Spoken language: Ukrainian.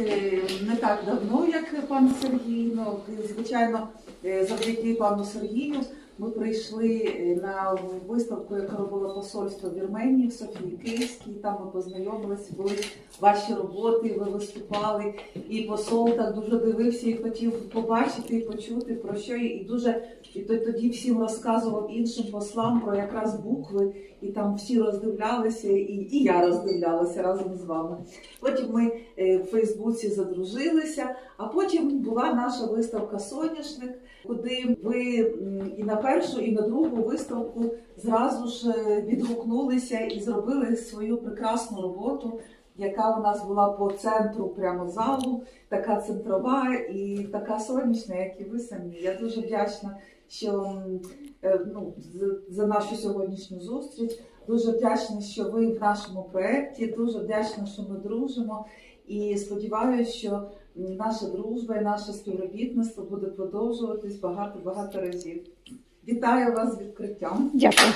Е, не так давно, як пан Сергій. Ну, звичайно, завдяки пану Сергію ми прийшли е, на виставку, яка робила посольство Вірменії в Софії Київській. Там ми познайомилися, були ваші роботи, ви виступали. І посол так дуже дивився і хотів побачити і почути про що. І дуже і тоді всім розказував іншим послам про якраз букви, і там всі роздивлялися, і, і я роздивлялася разом з вами. Потім ми е, в Фейсбуці задружилися, а потім була наша виставка Соняшник, куди ви і на першу, і на другу виставку зразу ж е, відгукнулися і зробили свою прекрасну роботу, яка у нас була по центру прямо залу, така центрова і така сонячна, як і ви самі. Я дуже вдячна, що е, ну, за нашу сьогоднішню зустріч. Дуже вдячна, що ви в нашому проєкті. Дуже вдячна, що ми дружимо. І сподіваюся, що наша дружба і наше співробітництво буде продовжуватись багато багато разів. Вітаю вас з відкриттям. Дякую.